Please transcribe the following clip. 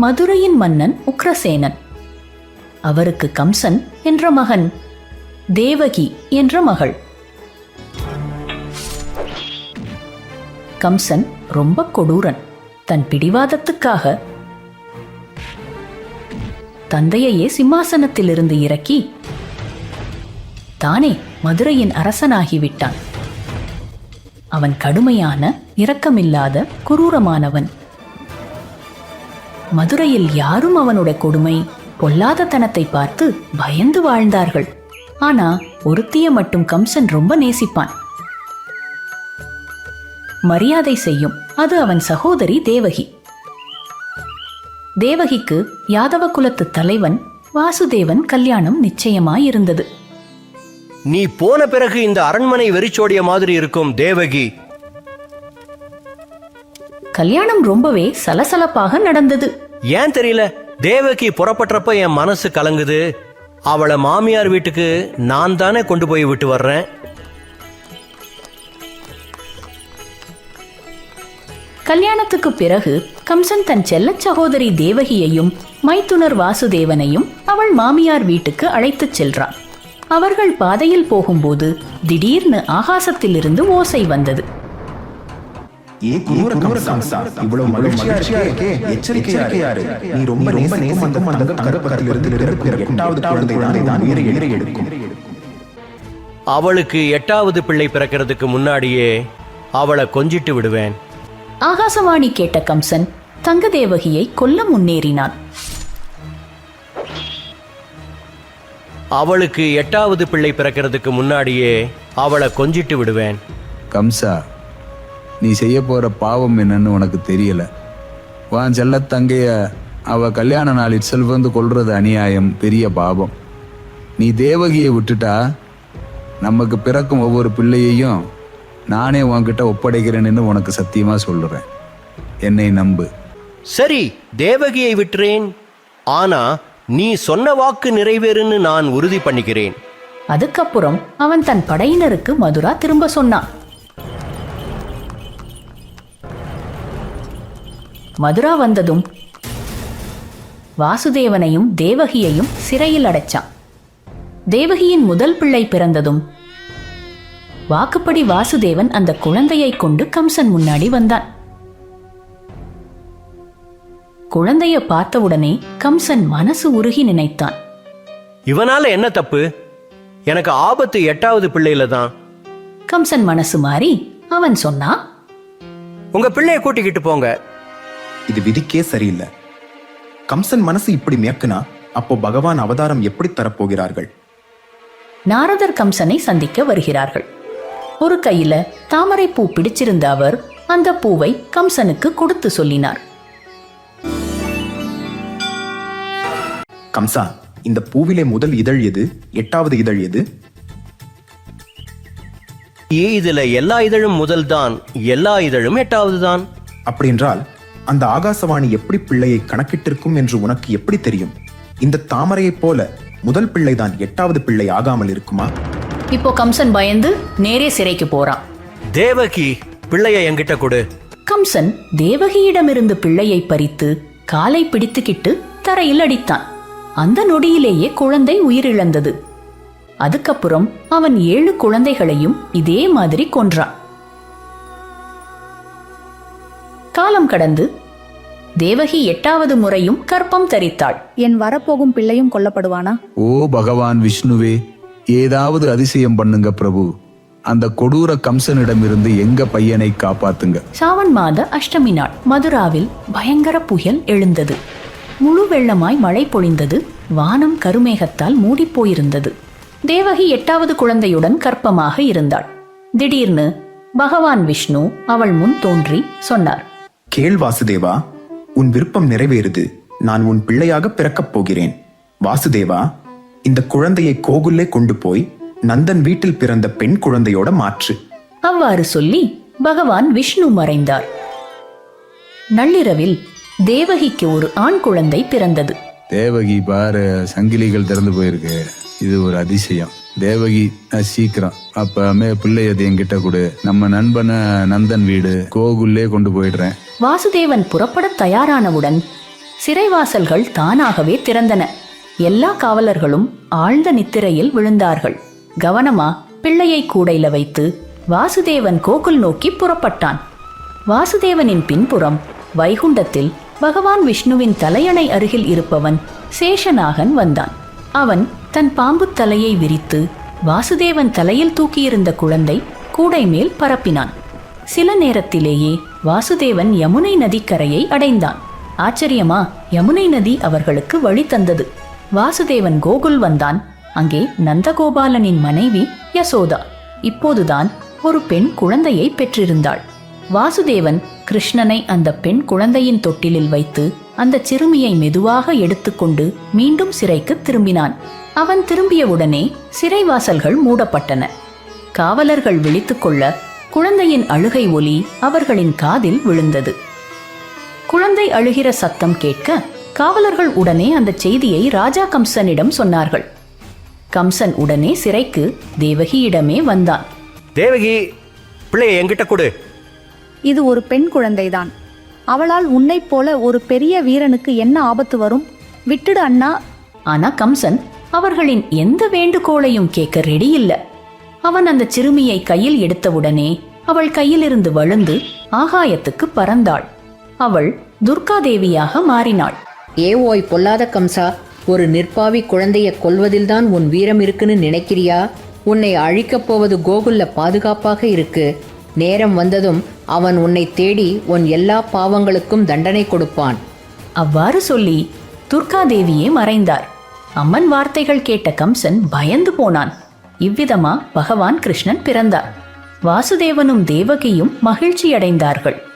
மதுரையின் மன்னன் உக்ரசேனன். அவருக்கு கம்சன் என்ற மகன் தேவகி என்ற மகள். கம்சன் ரொம்ப கொடூரன். தன் பிடிவாதத்துக்காக தந்தையையே சிம்மாசனத்திலிருந்து இறக்கி தானே மதுரையின் அரசனாகிவிட்டான். அவன் கடுமையான இரக்கமில்லாத குரூரமானவன் மதுரையில் யாரும் அவனுடைய கொடுமை பொல்லாத தனத்தை பார்த்து பயந்து வாழ்ந்தார்கள். ஆனா ஒருத்திய மட்டும் கம்சன் ரொம்ப நேசிப்பான். மரியாதை செய்யும் அது அவன் சகோதரி தேவகி. தேவகிக்கு யாதவ குலத்து தலைவன் வாசுதேவன் கல்யாணம் நிச்சயமாயிருந்தது. நீ போன பிறகு இந்த அரண்மனை வெறிச்சோடிய மாதிரி இருக்கும் தேவகி. கல்யாணம் ரொம்பவே சலசலப்பாக நடந்தது. ஏன் தெரியல? தேவகி புறப்பட்டப்ப என் மனசு கலங்குது. அவளை மாமியார் வீட்டுக்கு நான் தானே கொண்டு போய் விட்டு வர்றேன். கல்யாணத்துக்கு பிறகு கம்சன் தன் செல்லச் சகோதரி தேவகியையும் மைத்துனர் வாசுதேவனையும் அவள் மாமியார் வீட்டுக்கு அழைத்துச் செல்றான். அவர்கள் பாதையில் போகும்போது திடீர்னு ஆகாசத்திலிருந்து ஓசை வந்தது. ஏ குரூர கம்சா. இவ்வளவு மகிழ்ச்சியா இருக்கே. எச்சரிக்கையா இரு. நீ ரொம்ப ரொம்ப நேசிக்கும் அந்த கருப்பகத்திலிருந்து பிறக்கும். எட்டாவது குழந்தை தானே தான் உயிரை எதிரை எடுக்கும் அவளுக்கு எட்டாவது பிள்ளை பிறக்கிறதுக்கு முன்னாடியே அவளை கொஞ்சிட்டு விடுவேன். ஆகாசவாணி கேட்ட கம்சன் தங்க தேவகியை கொல்ல முன்னேறினான். அவளுக்கு எட்டாவது பிள்ளை பிறக்கிறதுக்கு முன்னாடியே அவளை கொஞ்சிட்டு விடுவேன். கம்சா நீ செய்ய போற பாவம் என்னன்னு உனக்கு தெரியல. வான் செல்லத் தங்கைய அவ கல்யாண நாள் இட்செல்ஃப் வந்து கொல்றது அநியாயம் பெரிய பாவம். நீ தேவகியை விட்டுட்டா நமக்கு பிறக்கும் ஒவ்வொரு பிள்ளையையும் நானே உன்கிட்ட ஒப்படைக்கிறேன்னு உனக்கு சத்தியமா சொல்லுறேன் என்னை நம்பு. சரி தேவகியை விட்டுறேன். ஆனா நீ சொன்ன வாக்கு நிறைவேறுன்னு நான் உறுதி பண்ணிக்கிறேன். அதுக்கப்புறம் அவன் தன் படையினருக்கு மதுரா திரும்ப சொன்னான். மதுரா வந்ததும் வாசுதேவனையும் தேவகியையும் சிறையில் அடைச்சான். தேவகியின் முதல் பிள்ளை பிறந்ததும் வாக்குப்படி வாசுதேவன் அந்த குழந்தையை கொண்டு கம்சன் முன்னாடி வந்தான். குழந்தைய பார்த்தவுடனே கம்சன் மனசு உருகி நினைத்தான். இவனால என்ன தப்பு? எனக்கு ஆபத்து எட்டாவது பிள்ளையில தான். கம்சன் மனசு மாறி அவன் சொன்னா உங்க பிள்ளைய கூட்டிக்கிட்டு போங்க. இது விதிக்கே சரியில்லை. கம்சன் மனசு இப்படி மேற்குனா அப்போ பகவான் அவதாரம் எப்படி தரப்போகிறார்கள்? நாரதர் கம்சனை சந்திக்க வருகிறார்கள். ஒரு கையில தாமரை பூ பிடிச்சிருந்த அவர் அந்த பூவை கம்சனுக்கு கொடுத்து சொல்லினார். கம்சா இந்த பூவிலே முதல் இதழ் எது? எட்டாவது இதழ் எது? ஏ இதுல எல்லா இதழும் முதல் தான் எல்லா இதழும் எட்டாவது தான் அப்படியென்றால் அந்த ஆகாசவாணி எப்படி பிள்ளையை கணக்கிட்டிருக்கும் என்று உனக்கு எப்படி தெரியும்? இந்த தாமரையைப் போல முதல் பிள்ளைதான் எட்டாவது பிள்ளை ஆகாமல் இருக்குமா? இப்போ கம்சன் பயந்து நேரே சிறைக்கு போறான். தேவகி பிள்ளைய என்கிட்ட கொடு. கம்சன் தேவகியிடமிருந்து பிள்ளையை பறித்து காலை பிடித்துக்கிட்டு தரையில் அடித்தான். அந்த நொடியிலேயே குழந்தை உயிரிழந்தது. அதுக்கப்புறம் அவன் ஏழு குழந்தைகளையும் இதே மாதிரி கொன்றான். காலம் கடந்து தேவகி எட்டாவது முறையும் கற்பம் தரித்தாள். என் வரப்போகும் பிள்ளையும் கொல்லப்படுவானா? ஓ பகவான் விஷ்ணுவே ஏதாவது அதிசயம் பண்ணுங்க பிரபு. அந்த கொடூர கம்சனிடமிருந்து எங்க பையனை காப்பாத்துங்க. சாவன் மாத அஷ்டமி நாள் மதுராவில் பயங்கர புயல் எழுந்தது. முழு வெள்ளமாய் மழை பொழிந்தது வானம் கருமேகத்தால் மூடிப் போயிருந்தது தேவகி எட்டாவது குழந்தையுடன் கற்பமாக இருந்தாள். திடீர்னு பகவான் விஷ்ணு அவள் முன் தோன்றி சொன்னார் கேள் வாசுதேவா உன் விருப்பம் நிறைவேறுது நான் உன் பிள்ளையாக பிறக்கப் போகிறேன். வாசுதேவா இந்த குழந்தையை கோகுல்லே கொண்டு போய் நந்தன் வீட்டில் பிறந்த பெண் குழந்தையோட மாற்று. அவ்வாறு சொல்லி பகவான் விஷ்ணு மறைந்தார். நள்ளிரவில் தேவகிக்கு ஒரு ஆண் குழந்தை பிறந்தது. தேவகி பாரு சங்கிலிகள் திறந்து போயிருக்கு. இது ஒரு அதிசயம். தேவகி சீக்கிரம். அப்பமே பிள்ளையது என்கிட்ட கொடு. நம்ம நண்பனை நந்தன் வீடு கோகுல்லே கொண்டு போயிடுறேன். வாசுதேவன் புறப்படத் தயாரானவுடன் சிறைவாசல்கள் தானாகவே திறந்தன. எல்லா காவலர்களும் ஆழ்ந்த நித்திரையில் விழுந்தார்கள். கவனமா பிள்ளையை கூடையில வைத்து வாசுதேவன் கோகுல் நோக்கி புறப்பட்டான். வாசுதேவனின் பின்புறம் வைகுண்டத்தில் பகவான் விஷ்ணுவின் தலையணை அருகில் இருப்பவன் சேஷநாகன் வந்தான். அவன் தன் பாம்புத் தலையை விரித்து வாசுதேவன் தலையில் தூக்கியிருந்த குழந்தை கூடை மேல் பரப்பினான். சில நேரத்திலேயே வாசுதேவன் யமுனை நதிக்கரையை அடைந்தான். ஆச்சரியமா யமுனை நதி அவர்களுக்கு வழி தந்தது. வாசுதேவன் கோகுல் வந்தான். அங்கே நந்தகோபாலனின் மனைவி யசோதா. இப்போதுதான் ஒரு பெண் குழந்தையை பெற்றிருந்தாள். வாசுதேவன் கிருஷ்ணனை அந்த பெண் குழந்தையின் தொட்டிலில் வைத்து அந்த சிறுமியை மெதுவாக எடுத்துக்கொண்டு மீண்டும் சிறைக்கு திரும்பினான். அவன் திரும்பியவுடனே சிறைவாசல்கள் மூடப்பட்டன. காவலர்கள் விழித்துக்கொள்ள குழந்தையின் அழுகை ஒலி அவர்களின் காதில் விழுந்தது. குழந்தை அழுகிற சத்தம் கேட்க காவலர்கள் உடனே அந்த செய்தியை ராஜா கம்சனிடம் சொன்னார்கள். கம்சன் உடனே சிறைக்கு தேவகியிடமே வந்தான். தேவகி பிள்ளைய என்கிட்ட கொடு. இது ஒரு பெண் குழந்தைதான். அவளால் உன்னைப் போல ஒரு பெரிய வீரனுக்கு என்ன ஆபத்து வரும்? விட்டுடு அண்ணா. ஆனா கம்சன் அவர்களின் எந்த வேண்டுகோளையும் கேட்க ரெடி இல்ல அவன் அந்த சிறுமியை கையில் எடுத்தவுடனே அவள் கையிலிருந்து வழுந்து ஆகாயத்துக்கு பறந்தாள். அவள் துர்காதேவியாக மாறினாள். ஏ ஓய் பொல்லாத கம்சா ஒரு நிற்பாவி குழந்தைய கொல்வதில்தான் உன் வீரம் இருக்குன்னு நினைக்கிறியா? உன்னை அழிக்கப் போவது கோகுல்ல பாதுகாப்பாக இருக்கு. நேரம் வந்ததும் அவன் உன்னை தேடி உன் எல்லா பாவங்களுக்கும் தண்டனை கொடுப்பான். அவ்வாறு சொல்லி துர்காதேவியே மறைந்தார். அம்மன் வார்த்தைகள் கேட்ட கம்சன் பயந்து போனான். இவ்விதமா பகவான் கிருஷ்ணன் பிறந்தார். வாசுதேவனும் தேவகியும் மகிழ்ச்சியடைந்தார்கள்.